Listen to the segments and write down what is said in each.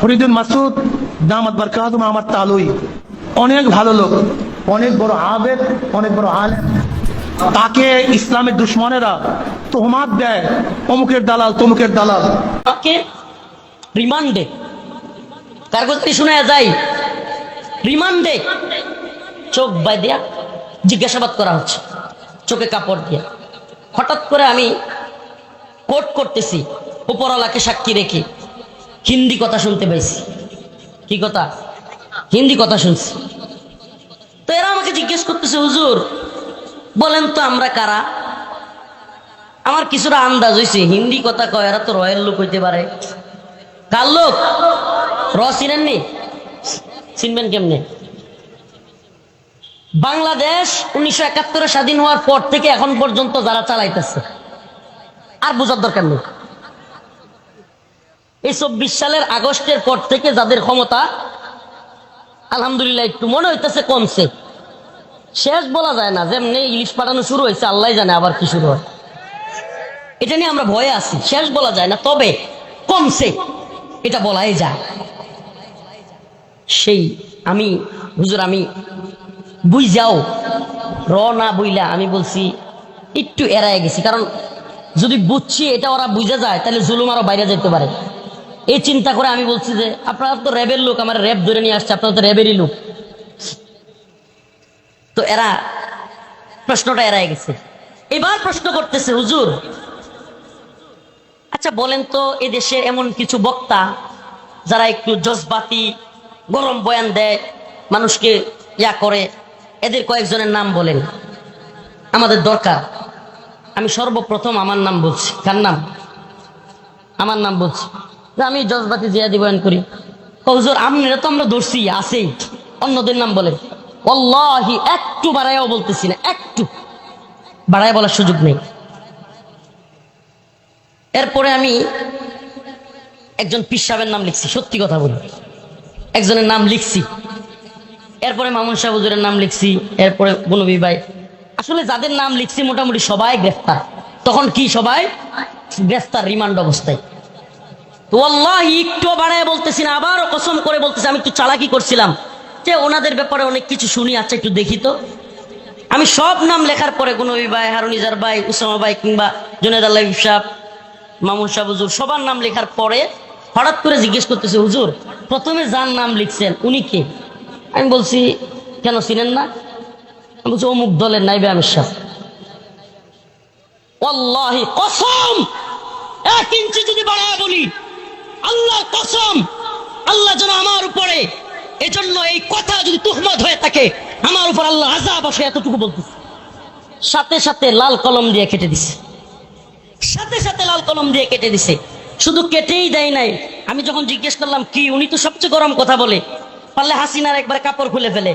ফরিদুল মাসুদ, দামাত বারকাতুম আমার তালুই। অনেক ভালো লোক, অনেক বড় আবেদ, অনেক বড় আলেম। তাকে ইসলামের দুশ্মনেরা তোহমাত দেয়, অমুকের দালাল, তমুকের দালাল। তাকে রিমান্ডে। কাগজটি শোনা যায়? রিমান্ডে। চোখ বাই দিয়া জিজ্ঞাসাবাদ করা হচ্ছে, চোখে কাপড় দিয়ে। হঠাৎ করে আমি কোর্ট করতেছি, উপরওয়ালাকে সাক্ষী রেখে। হিন্দি কথা শুনতে পাইছি। কি কথা? হিন্দি কথা শুনছি। তো এরা আমাকে জিজ্ঞেস করতেছে, হুজুর, বলেন তো আমরা কারা? আমার কিছুটা আন্দাজ হয়েছে হিন্দি কথা কয়, এরা তো রয়্যাল লোক হইতে পারে। কার লোক? র চিনেননি? চিনবেন কেমনে? বাংলাদেশ উনিশশো একাত্তরে স্বাধীন হওয়ার পর থেকে এখন পর্যন্ত যারা চালাইতেছে, আর বোঝার দরকার নেই। এই চব্বিশ সালের আগস্টের পর থেকে যাদের ক্ষমতা, আলহামদুলিল্লাহ একটু মনে হইতেছে কমছে। শেষ বলা যায় না, যেমনি ইলিশ পাঠানো শুরু হয়েছে আল্লাহ জানে আবার কি শুরু হয়। এটা নিয়ে আমরা ভয়ে আছি, শেষ বলা যায় না, তবে কমছে, এটা বলাই যায়। সেই আমি, হুজুর আমি বুঝ যাও র না বইলা আমি বলছি, একটু এড়ায় গেছি, কারণ যদি বুঝছি এটা ওরা বুঝে যায়, তাহলে জুলুম আরও বাইরে যেতে পারে। এই চিন্তা করে আমি বলছি যে, আপনারা তো র্যাবের লোক, আমার র্যাব ধরে নিয়ে আসছে, আপনারা তো র্যাবেরই লোক। তো এরা, প্রশ্নটা এড়ায় গেছে। এবার প্রশ্ন করতেছে, হুজুর আচ্ছা বলেন তো এ দেশের এমন কিছু বক্তা যারা একটু জজবাতি, গরম বয়ান দেয়, মানুষকে ইয়া করে, এদের কয়েকজনের নাম বলেন। আমাদের দরকার। আমি সর্বপ্রথম আমার নাম বলছি। কার নাম? আমার নাম বলছি। আমি জজবাতি জিয়াদি বয়ান করি। হুজুর, আপনারা তো আমরা ধরছি আছেই অন্যদের নাম বলেন অল্লাহি একটু বাড়াইয়াও বলতেছি না, একটু। বাড়ায় বলার সুযোগ নেই। এরপরে আমি একজন পীর সাহেবের নাম লিখছি, সত্যি কথা বলি। একজনের নাম লিখছি। এরপরে মামুন শাহ হুজুরের নাম লিখছি, এরপরে বনবী ভাই। আসলে যাদের নাম লিখছি, মোটামুটি সবাই গ্রেফতার। তখন কি সবাই? গ্রেফতার, রিমান্ড অবস্থায়। তো আল্লাহ একটু বাড়ায় বলতেছি না আবার কসম করে বলতেছি, আমি একটু চালাকি করছিলাম। যে ওনাদের ব্যাপারে অনেক কিছু শুনি আচ্ছা একটু দেখি তো। আমি সব নাম লেখার পরে গুনবী ভাই, হারুনিজার ভাই, উসামা ভাই কিংবা জুনেদ আল্লাহ সাহ মামুন শাহ হুজুর, সবার নাম লেখার পরে হঠাৎ করে জিজ্ঞেস করতেছে, হুজুর, প্রথমে যার নাম লিখছেন, উনি কে? আমি বলছি, কেন চিনেন না? আমি বলছি, অমুক দলের নাইবে আমির অল্লাহি কসম! এক ইঞ্চি যদি বাড়ায় বলি আল্লাহ কসম, আল্লাহ যেন আমার উপরে এজন্য এই কথা যদি তুহমত হয়ে থাকে, আমার উপর আল্লাহ আজাব আসে এতটুকু বলতেছে। সাথে সাথে লাল কলম দিয়ে কেটে দিছে। সাথে সাথে লাল কলম দিয়ে কেটে দিছে। শুধু কেটেই দেয় নাই। আমি যখন জিজ্ঞেস করলাম, কি, উনি তো সবচেয়ে গরম কথা বলে। পারলে হাসিনার একবার কাপড় খুলে ফেলে।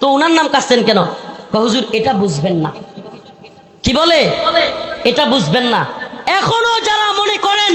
তো উনার নাম কাটছেন কেন? হুজুর, এটা বুঝবেন না। কি বলে? এটা বুঝবেন না। এখনও যারা মনে করেন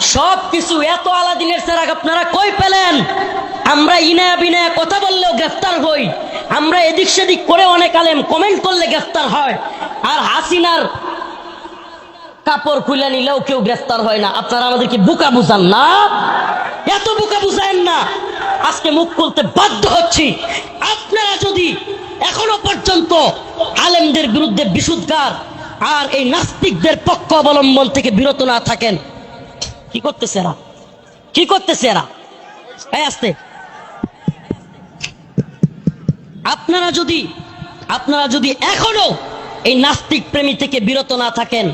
সব কিছু এত আলাদিনের সেরাক আপনারা কই পেলেন? আমরা ইনায়া বিনায়া কথা বললেও গ্রেফতার হই। আমরা এদিক সেদিক করে অনেক আলেম কমেন্ট করলে গ্রেফতার হয়। আর হাসিনার কাপড় খুলে নিলেও কেউ গ্রেফতার হয় না। আপনারা আমাদেরকে বুকা বুঝান না? এত বুকা বুঝায়েন না। আজকে মুখ খুলতে বাধ্য হচ্ছি। আপনারা যদি এখনও পর্যন্ত আলেমদের বিরুদ্ধে বিশুদ্ধার আর এই নাস্তিকদের পক্ষ অবলম্বন থেকে বিরত না থাকেন কি করতেছে এরা? কি করতেছে এরা? আসতে। আপনারা যদি আপনারা যদি এখনও এই নাস্তিক প্রেমী থেকে বিরত না থাকেন,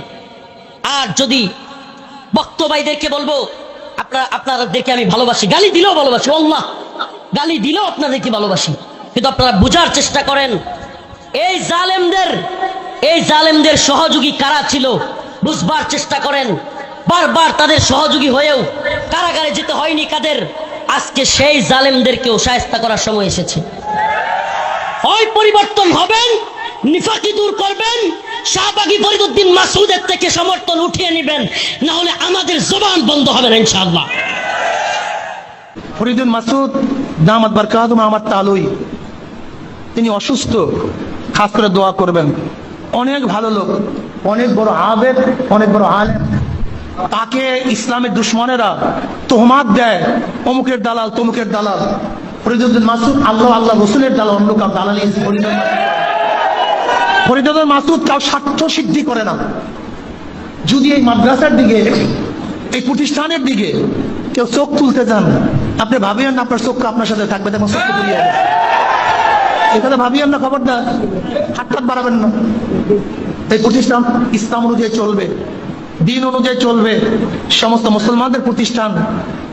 আর যদি বক্তবাইদেরকে বলব, আপনারা, আপনাদেরকে আমি ভালোবাসি, গালি দিলেও ভালোবাসি আল্লাহ গালি দিলেও আপনাদেরকে ভালোবাসি, কিন্তু আপনারা বোঝার চেষ্টা করেন, এই জালেমদের এই জালেমদের সহযোগী কারা ছিল, বুঝবার চেষ্টা করেন বারবার তাদের সহযোগী হয়েও কারাগারে যেতে হয়নি কাদের। আজকে সেই জালেমদেরকেও সায়স্তা করার সময় এসেছে। হয় পরিবর্তন হবেন, নিফাকি দূর করবেন, শাহবাগী ফরিদুদ্দিন মাসুদের থেকে সমর্থন উঠিয়ে নেবেন না হলে আমাদের জবান বন্ধ হবে না ইনশাআল্লাহ। ফরিদুল মাসুদ দামাত বারকাতুম আমার তালুই। তিনি অসুস্থ খাস করে দোয়া করবেন। অনেক ভালো লোক, অনেক বড় আবেদ, অনেক বড় আলেম। তাকে ইসলামের দুশ্মনেরা তোহমাত দেয়, অমুকের দালাল, তমুকের দালাল। ফরিদুদ্দিন মাসুদ আল্লাহ আল্লাহ রসুলের দালাল, অন্য কাউ দালালি ফরিদুদ্দিন মাসুদ কাউ স্বার্থ সিদ্ধি করে না। যদি এই মাদ্রাসার দিকে, এই প্রতিষ্ঠানের দিকে কেউ চোখ তুলতে যান, আপনি ভাবিয়েন আপনার চোখ আপনার সাথে থাকবে, দেখুন চোখ তুলিয়ে এখানে ভাবিয়েন না খবরদার হাত হাত বাড়াবেন না। এই প্রতিষ্ঠান ইসলাম অনুযায়ী চলবে। দিন অনুযায়ী চলবে, সমস্ত মুসলমানদের প্রতিষ্ঠান,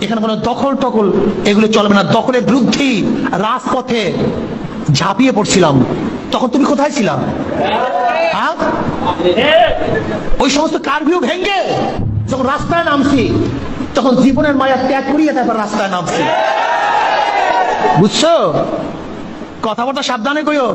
এখানে কোনো দখল টকল এগুলো চলবে না। দখলের বিরুদ্ধেই রাজপথে ঝাঁপিয়ে পড়ছিলাম। তখন তুমি কোথায় ছিলাম হ্যাঁ? ওই সমস্ত কারভিউ ভেঙ্গে যখন রাস্তায় নামছি, তখন জীবনের মায়া ত্যাগ করিয়ে তারপর রাস্তায় নামছি। বুঝছ? কথাবার্তা সাবধানে কইও